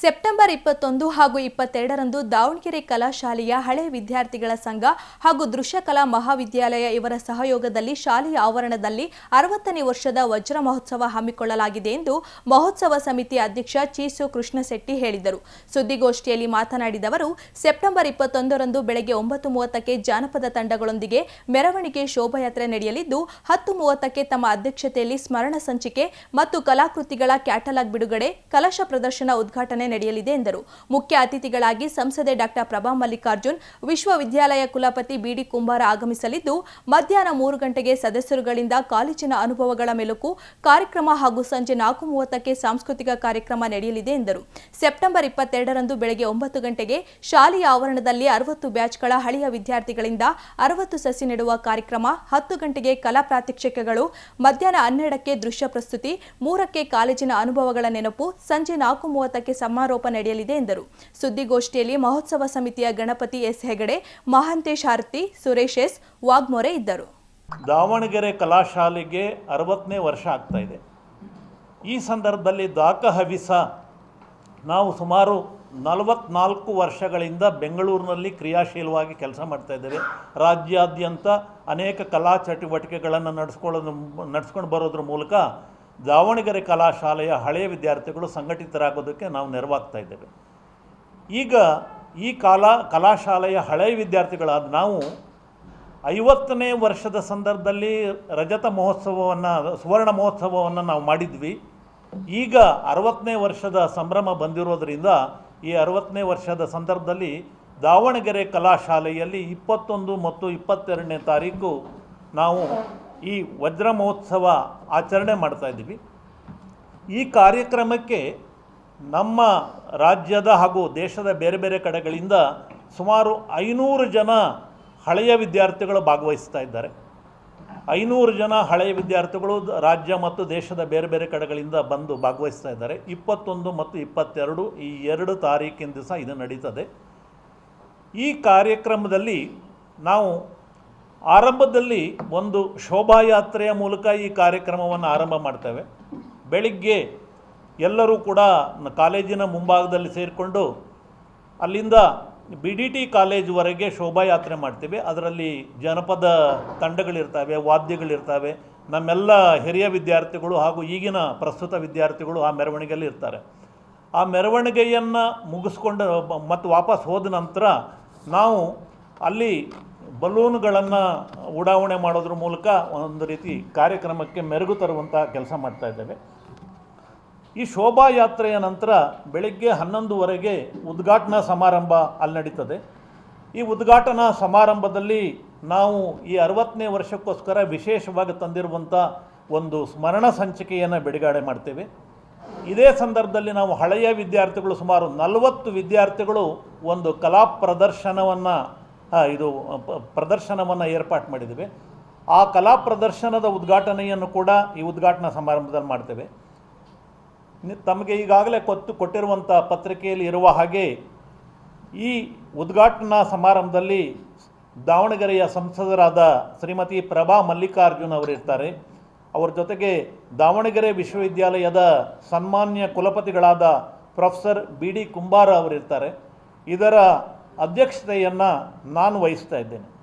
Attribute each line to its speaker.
Speaker 1: September ಇಪ್ಪತ್ತೊಂದು ಹಾಗೂ ಇಪ್ಪತ್ತೆರಡರಂದು ದಾವಣಗೆರೆ ಕಲಾಶಾಲೆಯ ಹಳೆ ವಿದ್ಯಾರ್ಥಿಗಳ ಸಂಘ ಹಾಗೂ ದೃಶ್ಯಕಲಾ ಮಹಾವಿದ್ಯಾಲಯ ಇವರ ಸಹಯೋಗದಲ್ಲಿ ಶಾಲೆಯ ಆವರಣದಲ್ಲಿ ಅರವತ್ತನೇ ವರ್ಷದ ವಜ್ರ ಮಹೋತ್ಸವ ಹಮ್ಮಿಕೊಳ್ಳಲಾಗಿದೆ ಎಂದು ಮಹೋತ್ಸವ ಸಮಿತಿ ಅಧ್ಯಕ್ಷ ಚೀಸು ಕೃಷ್ಣಶೆಟ್ಟಿ ಹೇಳಿದರು. ಸುದ್ದಿಗೋಷ್ಠಿಯಲ್ಲಿ ಮಾತನಾಡಿದ ಅವರು, ಸೆಪ್ಟೆಂಬರ್ ಇಪ್ಪತ್ತೊಂದರಂದು ಬೆಳಗ್ಗೆ ಒಂಬತ್ತು ಮೂವತ್ತಕ್ಕೆ ಜಾನಪದ ತಂಡಗಳೊಂದಿಗೆ ಮೆರವಣಿಗೆ ಶೋಭಾಯಾತ್ರೆ ನಡೆಯಲಿದ್ದು, ಹತ್ತು ಮೂವತ್ತಕ್ಕೆ ತಮ್ಮ ಅಧ್ಯಕ್ಷತೆಯಲ್ಲಿ ಸ್ಮರಣ ಸಂಚಿಕೆ ಮತ್ತು ಕಲಾಕೃತಿಗಳ ಕ್ಯಾಟಲಾಗ್ ಬಿಡುಗಡೆ, ಕಲಶ ಪ್ರದರ್ಶನ ಉದ್ಘಾಟನೆ ನಡೆಯಲಿದೆ ಎಂದರು. ಮುಖ್ಯ ಅತಿಥಿಗಳಾಗಿ ಸಂಸದೆ ಡಾಕ್ಟರ್ ಪ್ರಭಾ ಮಲ್ಲಿಕಾರ್ಜುನ್, ವಿಶ್ವವಿದ್ಯಾಲಯ ಕುಲಪತಿ ಬಿಡಿ ಕುಂಬಾರ ಆಗಮಿಸಲಿದ್ದು, ಮಧ್ಯಾಹ್ನ ಮೂರು ಗಂಟೆಗೆ ಸದಸ್ಯರುಗಳಿಂದ ಕಾಲೇಜಿನ ಅನುಭವಗಳ ಮೆಲುಕು, ಕಾರ್ಯಕ್ರಮ ಹಾಗೂ ಸಂಜೆ ನಾಲ್ಕು ಮೂವತ್ತಕ್ಕೆ ಸಾಂಸ್ಕೃತಿಕ ಕಾರ್ಯಕ್ರಮ ನಡೆಯಲಿದೆ ಎಂದರು. ಸೆಪ್ಟೆಂಬರ್ ಇಪ್ಪತ್ತೆರಡರಂದು ಬೆಳಗ್ಗೆ ಒಂಬತ್ತು ಗಂಟೆಗೆ ಶಾಲೆಯ ಆವರಣದಲ್ಲಿ ಅರವತ್ತು ಬ್ಯಾಚ್ಗಳ ಹಳೆಯ ವಿದ್ಯಾರ್ಥಿಗಳಿಂದ ಅರವತ್ತು ಸಸಿ ನೆಡುವ ಕಾರ್ಯಕ್ರಮ, ಹತ್ತು ಗಂಟೆಗೆ ಕಲಾ ಪ್ರಾತ್ಯಕ್ಷಿಕೆಗಳು, ಮಧ್ಯಾಹ್ನ ಹನ್ನೆರಡಕ್ಕೆ ದೃಶ್ಯ ಪ್ರಸ್ತುತಿ, ಮೂರಕ್ಕೆ ಕಾಲೇಜಿನ ಅನುಭವಗಳ ನೆನಪು, ಸಂಜೆ ನಾಲ್ಕು ಮೂವತ್ತಕ್ಕೆ ಸಮಾರೋಪ ನಡೆಯಲಿದೆ ಎಂದರು. ಸುದ್ದಿಗೋಷ್ಠಿಯಲ್ಲಿ ಮಹೋತ್ಸವ ಸಮಿತಿಯ ಗಣಪತಿ ಎಸ್ ಹೆಗಡೆ, ಮಹಾಂತೇಶ್ ಆರ್ತಿ, ಸುರೇಶ್ ಎಸ್ ವಾಗ್ಮೊರೆ ಇದ್ದರು.
Speaker 2: ದಾವಣಗೆರೆ ಕಲಾಶಾಲೆಗೆ ಅರವತ್ತನೇ ವರ್ಷ ಆಗ್ತಾ ಇದೆ. ಈ ಸಂದರ್ಭದಲ್ಲಿ ದಾಕ ಹವಿಸ ನಾವು ಸುಮಾರು ನಲವತ್ನಾಲ್ಕು ವರ್ಷಗಳಿಂದ ಬೆಂಗಳೂರಿನಲ್ಲಿ ಕ್ರಿಯಾಶೀಲವಾಗಿ ಕೆಲಸ ಮಾಡ್ತಾ ಇದ್ದೇವೆ. ರಾಜ್ಯಾದ್ಯಂತ ಅನೇಕ ಕಲಾ ಚಟುವಟಿಕೆಗಳನ್ನು ನಡೆಸ್ಕೊಳ್ಳೋದು, ನಡೆಸ್ಕೊಂಡು ಬರೋದ್ರ ಮೂಲಕ ದಾವಣಗೆರೆ ಕಲಾಶಾಲೆಯ ಹಳೆಯ ವಿದ್ಯಾರ್ಥಿಗಳು ಸಂಘಟಿತರಾಗೋದಕ್ಕೆ ನಾವು ನೆರವಾಗ್ತಾ ಇದ್ದೇವೆ. ಈಗ ಈ ಕಾಲ, ಕಲಾಶಾಲೆಯ ಹಳೆಯ ವಿದ್ಯಾರ್ಥಿಗಳಾದ ನಾವು ಐವತ್ತನೇ ವರ್ಷದ ಸಂದರ್ಭದಲ್ಲಿ ರಜತ ಮಹೋತ್ಸವವನ್ನು, ಸುವರ್ಣ ಮಹೋತ್ಸವವನ್ನು ನಾವು ಮಾಡಿದ್ವಿ. ಈಗ ಅರವತ್ತನೇ ವರ್ಷದ ಸಂಭ್ರಮ ಬಂದಿರೋದರಿಂದ ಈ ಅರವತ್ತನೇ ವರ್ಷದ ಸಂದರ್ಭದಲ್ಲಿ ದಾವಣಗೆರೆ ಕಲಾಶಾಲೆಯಲ್ಲಿ ಇಪ್ಪತ್ತೊಂದು ಮತ್ತು ಇಪ್ಪತ್ತೆರಡನೇ ತಾರೀಕು ನಾವು ಈ ವಜ್ರ ಮಹೋತ್ಸವ ಆಚರಣೆ ಮಾಡ್ತಾ ಇದ್ದೀವಿ. ಈ ಕಾರ್ಯಕ್ರಮಕ್ಕೆ ನಮ್ಮ ರಾಜ್ಯದ ಹಾಗೂ ದೇಶದ ಬೇರೆ ಬೇರೆ ಕಡೆಗಳಿಂದ ಸುಮಾರು ಐನೂರು ಜನ ಹಳೆಯ ವಿದ್ಯಾರ್ಥಿಗಳು ಭಾಗವಹಿಸ್ತಾ ಇದ್ದಾರೆ. ಐನೂರು ಜನ ಹಳೆಯ ವಿದ್ಯಾರ್ಥಿಗಳು ರಾಜ್ಯ ಮತ್ತು ದೇಶದ ಬೇರೆ ಬೇರೆ ಕಡೆಗಳಿಂದ ಬಂದು ಭಾಗವಹಿಸ್ತಾ ಇದ್ದಾರೆ. ಇಪ್ಪತ್ತೊಂದು ಮತ್ತು ಇಪ್ಪತ್ತೆರಡು ಈ ಎರಡು ತಾರೀಕಿನ ದಿವಸ ಇದು ನಡೀತದೆ. ಈ ಕಾರ್ಯಕ್ರಮದಲ್ಲಿ ನಾವು ಆರಂಭದಲ್ಲಿ ಒಂದು ಶೋಭಾಯಾತ್ರೆಯ ಮೂಲಕ ಈ ಕಾರ್ಯಕ್ರಮವನ್ನು ಆರಂಭ ಮಾಡ್ತೇವೆ. ಬೆಳಿಗ್ಗೆ ಎಲ್ಲರೂ ಕೂಡ ಕಾಲೇಜಿನ ಮುಂಭಾಗದಲ್ಲಿ ಸೇರಿಕೊಂಡು ಅಲ್ಲಿಂದ ಬಿ ಡಿ ಟಿ ಕಾಲೇಜ್ವರೆಗೆ ಶೋಭಾಯಾತ್ರೆ ಮಾಡ್ತೀವಿ. ಅದರಲ್ಲಿ ಜನಪದ ತಂಡಗಳಿರ್ತವೆ, ವಾದ್ಯಗಳಿರ್ತವೆ. ನಮ್ಮೆಲ್ಲ ಹಿರಿಯ ವಿದ್ಯಾರ್ಥಿಗಳು ಹಾಗೂ ಈಗಿನ ಪ್ರಸ್ತುತ ವಿದ್ಯಾರ್ಥಿಗಳು ಆ ಮೆರವಣಿಗೆಯಲ್ಲಿ ಇರ್ತಾರೆ. ಆ ಮೆರವಣಿಗೆಯನ್ನು ಮುಗಿಸ್ಕೊಂಡು, ಮತ್ತು ವಾಪಸ್ ಹೋದ ನಂತರ ನಾವು ಅಲ್ಲಿ ಬಲೂನ್ಗಳನ್ನು ಉಡಾವಣೆ ಮಾಡೋದ್ರ ಮೂಲಕ ಒಂದು ರೀತಿ ಕಾರ್ಯಕ್ರಮಕ್ಕೆ ಮೆರುಗು ತರುವಂಥ ಕೆಲಸ ಮಾಡ್ತಾ ಇದ್ದೇವೆ. ಈ ಶೋಭಾಯಾತ್ರೆಯ ನಂತರ ಬೆಳಗ್ಗೆ ಹನ್ನೊಂದುವರೆಗೆ ಉದ್ಘಾಟನಾ ಸಮಾರಂಭ ಅಲ್ಲಿ ನಡೀತದೆ. ಈ ಉದ್ಘಾಟನಾ ಸಮಾರಂಭದಲ್ಲಿ ನಾವು ಈ ಅರವತ್ತನೇ ವರ್ಷಕ್ಕೋಸ್ಕರ ವಿಶೇಷವಾಗಿ ತಂದಿರುವಂಥ ಒಂದು ಸ್ಮರಣ ಸಂಚಿಕೆಯನ್ನು ಬಿಡುಗಡೆ ಮಾಡ್ತೇವೆ. ಇದೇ ಸಂದರ್ಭದಲ್ಲಿ ನಾವು ಹಳೆಯ ವಿದ್ಯಾರ್ಥಿಗಳು ಸುಮಾರು ನಲವತ್ತು ವಿದ್ಯಾರ್ಥಿಗಳು ಒಂದು ಕಲಾ ಪ್ರದರ್ಶನವನ್ನು ಇದು ಪ್ರದರ್ಶನವನ್ನು ಏರ್ಪಾಟ್ ಮಾಡಿದ್ದೇವೆ. ಆ ಕಲಾ ಪ್ರದರ್ಶನದ ಉದ್ಘಾಟನೆಯನ್ನು ಕೂಡ ಈ ಉದ್ಘಾಟನಾ ಸಮಾರಂಭದಲ್ಲಿ ಮಾಡ್ತೇವೆ. ತಮಗೆ ಈಗಾಗಲೇ ಕೊತ್ತು ಕೊಟ್ಟಿರುವಂಥ ಪತ್ರಿಕೆಯಲ್ಲಿ ಇರುವ ಹಾಗೆ ಈ ಉದ್ಘಾಟನಾ ಸಮಾರಂಭದಲ್ಲಿ ದಾವಣಗೆರೆಯ ಸಂಸದರಾದ ಶ್ರೀಮತಿ ಪ್ರಭಾ ಮಲ್ಲಿಕಾರ್ಜುನ್ ಅವರಿರ್ತಾರೆ ಅವರ ಜೊತೆಗೆ ದಾವಣಗೆರೆ ವಿಶ್ವವಿದ್ಯಾಲಯದ ಸನ್ಮಾನ್ಯ ಕುಲಪತಿಗಳಾದ ಪ್ರೊಫೆಸರ್ ಬಿ ಡಿ ಕುಂಬಾರ ಅವರಿರ್ತಾರೆ ಇದರ ಅಧ್ಯಕ್ಷತೆಯನ್ನು ನಾನು ವಹಿಸ್ತಾ ಇದ್ದೇನೆ.